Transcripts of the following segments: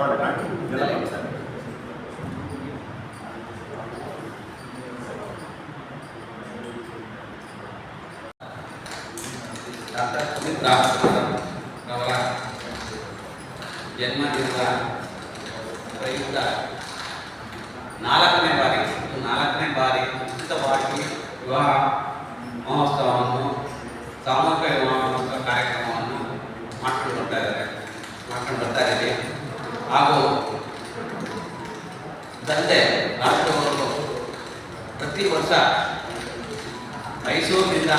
ಅವರ ಜನ್ಮದಿನದ ಪ್ರಯುಕ್ತ ನಾಲ್ಕನೇ ಬಾರಿ ಇದು ನಾಲ್ಕನೇ ಬಾರಿ ಉಚಿತವಾಗಿ ವಿವಾಹ ಮಹೋತ್ಸವವನ್ನು ಸಾಮೂಹಿಕ ವಿವಾಹ ಮಹೋತ್ಸವ ಕಾರ್ಯಕ್ರಮವನ್ನು ಮಾಡ್ಕೊಂಡು ಬರ್ತಾ ಇದ್ದಾರೆ ಮಾಡ್ಕೊಂಡು ಬರ್ತಾ ಇದ್ದೀವಿ ಹಾಗೂ ತಂದೆ, ರಾಷ್ಟ್ರವನ್ನು ಪ್ರತಿ ವರ್ಷ ಮೈಸೂರಿನಿಂದ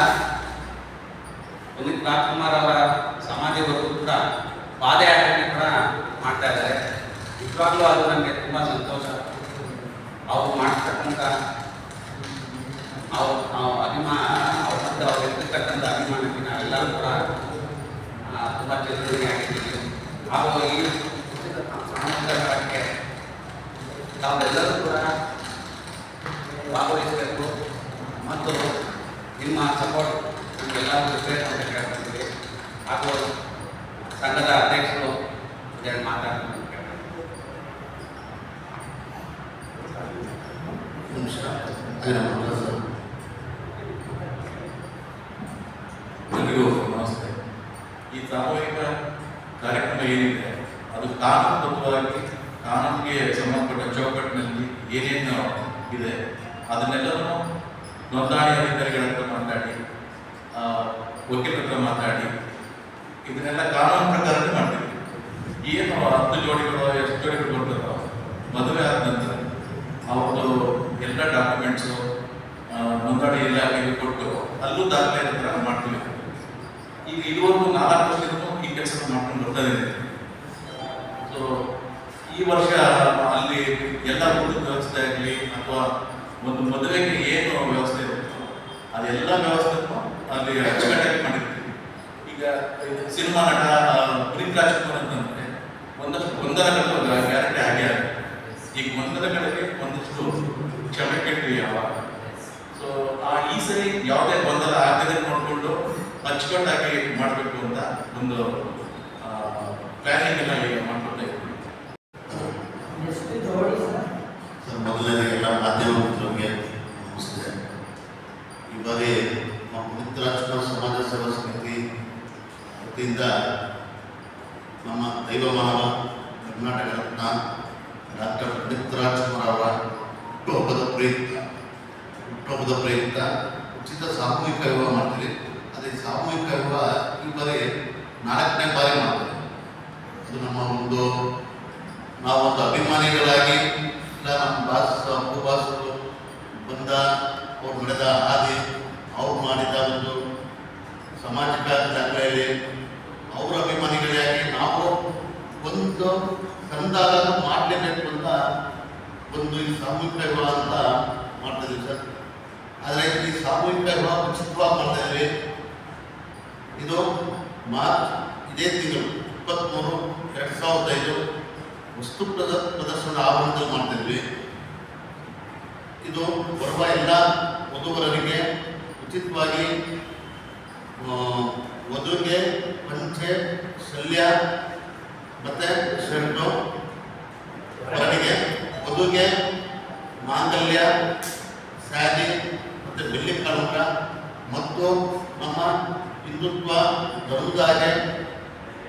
ಪುನೀತ್ ರಾಜ್ಕುಮಾರ್ ಅವರ ಸಮಾಧಿವರೆಗೂ ಕೂಡ ಪಾದಯಾತ್ರೆ ಕೂಡ ಮಾಡ್ತಾ ಇದ್ದಾರೆ. ನಿಜವಾಗ್ಲೂ ಅದು ನನಗೆ ತುಂಬ ಸಂತೋಷ. ಅವರು ಮಾಡ್ತಕ್ಕಂಥ ಅವ್ರು ನಾವು ಅಭಿಮಾನ ಅವ್ರ ಹತ್ರ ಅವ್ರು ಇರ್ತಕ್ಕಂಥ ಅಭಿಮಾನಕ್ಕೆ ನಾವೆಲ್ಲರೂ ಕೂಡ ತುಂಬ ಚಿರಋಣಿ ಆಗಿದ್ದೀವಿ ಹಾಗೂ ಈ ಸಾಮೂಹಿಕ ತಾವೆಲ್ಲರೂ ಕೂಡ ಭಾಗವಹಿಸಬೇಕು. ಮತ್ತು ನಿಮ್ಮ ಸಪೋರ್ಟ್ ನಮಗೆಲ್ಲರಿಗೂ ಬೇಕು ಅಂತ ಕೇಳ್ಕೊಳ್ತೀವಿ. ಹಾಗೂ ಸಂಘದ ಅಧ್ಯಕ್ಷರು ಇದನ್ನು ಮಾತಾಡ್ತಾರೆ. ಎಲ್ರಿಗೂ ನಮಸ್ತೆ. ಈ ಸಾಮೂಹಿಕ ಕಾರ್ಯಕ್ರಮ ಏನಿದೆ? ಅದು ಕಾನೂನುಬದ್ಧವಾಗಿ ಕಾನೂನಿಗೆ ಸಂಬಂಧಪಟ್ಟ ಚೌಕಟ್ಟಿನಲ್ಲಿ ಏನೇನು ಇದೆ, ಅದನ್ನೆಲ್ಲನೂ ನೋಂದಣಿ ಅಧಿಕಾರಿಗಳ ಮಾತಾಡಿ ವಕೀಲರ ಹತ್ರ ಮಾತಾಡಿ, ಇದನ್ನೆಲ್ಲ ಕಾನೂನು ಪ್ರಕಾರನೇ ಮಾಡ್ತೀವಿ. ಏನು ಹತ್ತು ಜೋಡಿಗಳು, ಎಷ್ಟು ಜೋಡಿಗಳು ಕೊಟ್ಟಿರೋ ಮದುವೆ ಆದ ನಂತರ ಅವ್ರದ್ದು ಎಲ್ಲ ಡಾಕ್ಯುಮೆಂಟ್ಸು ನೋಂದಣಿ ಇಲಾಖೆಗೆ ಕೊಟ್ಟು ಅಲ್ಲೂ ದಾಖಲೆ ಮಾಡ್ತೀವಿ. ಈಗ ಇದುವರೆಗೂ ನಾಲ್ಕು ವರ್ಷದಿಂದ ಈ ಕೆಲಸ ಮಾಡ್ಕೊಂಡು ಬರ್ತಾ ಇದ್ದೀನಿ ಸೊ ಈ ವರ್ಷ ಅಲ್ಲಿ ಎಲ್ಲ ಊಟದ ವ್ಯವಸ್ಥೆ ಆಗಲಿ ಅಥವಾ ಒಂದು ಮದುವೆಗೆ ಏನು ವ್ಯವಸ್ಥೆ ಇರುತ್ತೋ ಅದೆಲ್ಲ ವ್ಯವಸ್ಥೆನೂ ಅಲ್ಲಿ ಅಚ್ಚುಕಟ್ಟಾಗಿ ಮಾಡಿರ್ತೀವಿ. ಈಗ ಸಿನಿಮಾ ನಟ ಆ, ಪುನೀತ್ ರಾಜ್ಕುಮಾರ್ ಅಂತಂದ್ರೆ ಒಂದಷ್ಟು ಗೊಂದಲಗಳು ಗ್ಯಾರಂಟಿ ಹಾಗೆ ಆಗುತ್ತೆ. ಈಗ ಕಡೆಗೆ ಒಂದಷ್ಟು ಕ್ಷಮೆ ಕೇಳ್ತೀವಿ ಯಾವಾಗ. ಸೊ ಆ ಈ ಸರಿ ಯಾವುದೇ ಗೊಂದಲ ಆಗದೆ ನೋಡಿಕೊಂಡು ಅಚ್ಚುಕಟ್ಟಾಗಿ ಮಾಡಬೇಕು ಅಂತ ಒಂದು ಪ್ಲಾನಿಂಗ್ ಎಲ್ಲ ಈಗ ಮಾಡ್ಕೊತಾ ಇದ್ದೀವಿ ಎಷ್ಟು ಜೋಡಿ ಸರ್ ಸರ್ ಮೊದಲನೇದಾಗೆಲ್ಲ ಮಾಧ್ಯಮ ಮಿತ್ರರಿಗೆ ನಮಸ್ತೆ ಈ ಬಾರಿ ನಮ್ಮ ಪವಿತ್ರ ರಾಜ್ಕುಮಾರ್ ಸಮಾಜ ಸೇವಾ ಸಮಿತಿ ವತಿಯಿಂದ ನಮ್ಮ ದೈವ ಮಾನವ ಕರ್ನಾಟಕ ರತ್ನ ಡಾಕ್ಟರ್ ಪುನೀತ್ ರಾಜ್ಕುಮಾರ್ ಅವರ ಹುಟ್ಟುಹಬ್ಬದ ಪ್ರಯುಕ್ತ ಹುಟ್ಟುಹಬ್ಬದ ಪ್ರಯುಕ್ತ ಉಚಿತ ಸಾಮೂಹಿಕ ವಿವಾಹ ಮಾಡ್ತೀವಿ. ಅದೇ ಸಾಮೂಹಿಕ ವಿವಾಹ ಈ ಬಾರಿ ನಾಲ್ಕನೇ ಬಾರಿ ಮಾಡ್ತೀವಿ. ಅದು ನಮ್ಮ ಒಂದು ನಾವೊಂದು ಅಭಿಮಾನಿಗಳಾಗಿ ಇಲ್ಲ, ನಮ್ಮ ಬಾಸ್, ಅಪ್ಪು ಬಾಸರು ಬಂದ ಅವ್ರು ನಡೆದ ಹಾದಿ ಅವ್ರು ಮಾಡಿದ ಒಂದು ಸಾಮಾಜಿಕ ದಾಖಲೆಯಲ್ಲಿ ಅವರ ಅಭಿಮಾನಿಗಳಾಗಿ ನಾವು ಒಂದು ಸಂದಾನ ಮಾಡಲೇಬೇಕು ಅಂತ ಒಂದು ಈ ಸಾಮೂಹಿಕ ವಿವಾಹ ಅಂತ ಮಾಡ್ತಾ ಇದೀವಿ ಸರ್. ಆದರೆ ಈ ಸಾಮೂಹಿಕ ವಿವಾಹ ಉಚಿತವಾಗಿ ಮಾಡ್ತಾ ಇದ್ವಿ ಇದು ಮಾರ್ಚ್ ಇದೇ ತಿಂಗಳು, ಇಪ್ಪತ್ತ್ಮೂರು, ಎರಡು ಸಾವಿರದ ಐದು ವಸ್ತು ಪ್ರದ ಪ್ರದರ್ಶನ ಆವರಣದಲ್ಲಿ ಮಾಡ್ತಿದ್ವಿ ಇದು ಬರುವ ಎಲ್ಲ ವಧುವರರಿಗೆ ಉಚಿತವಾಗಿ ವಧುಗೆ ಪಂಚೆ, ಶಲ್ಯ, ಮತ್ತು ಶರ್ಟು ವರನಿಗೆ ವಧುಗೆ ಮಾಂಗಲ್ಯ, ಸ್ಯಾರಿ, ಮತ್ತು ಬೆಳ್ಳಿ ಕಳಂಕ ಮತ್ತು ನಮ್ಮ ಹಿಂದುತ್ವ ಧರ್ಮದಾಗೆ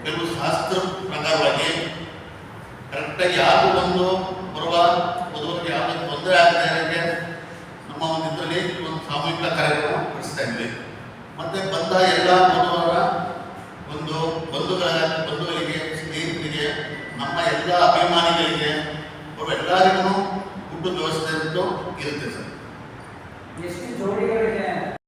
ಕೆಲವು ಶಾಸ್ತ್ರ ಪ್ರಕಾರವಾಗಿ ಕರೆಕ್ಟಾಗಿ ಯಾರು ಬಂದು ಬರುವ ವಧುವರಿಗೆ ಯಾವುದೇ ತೊಂದರೆ ಆಗದೆ ಇರೋಂಗೆ ನಮ್ಮ ಒಂದು ಇದರಲ್ಲಿ ಒಂದು ಸಾಮೂಹಿಕ ಕಾರ್ಯಕ್ರಮ ನಡೆಸ್ತಾ ಇದ್ವಿ ಮತ್ತೆ ಬಂದ ಎಲ್ಲ ವಧುವರ ಒಂದು ಬಂಧುಗಳ ಬಂಧುಗಳಿಗೆ ಸ್ನೇಹಿತರಿಗೆ ನಮ್ಮ ಎಲ್ಲ ಅಭಿಮಾನಿಗಳಿಗೆ ಅವರೆಲ್ಲರಿಗೂ ಊಟದ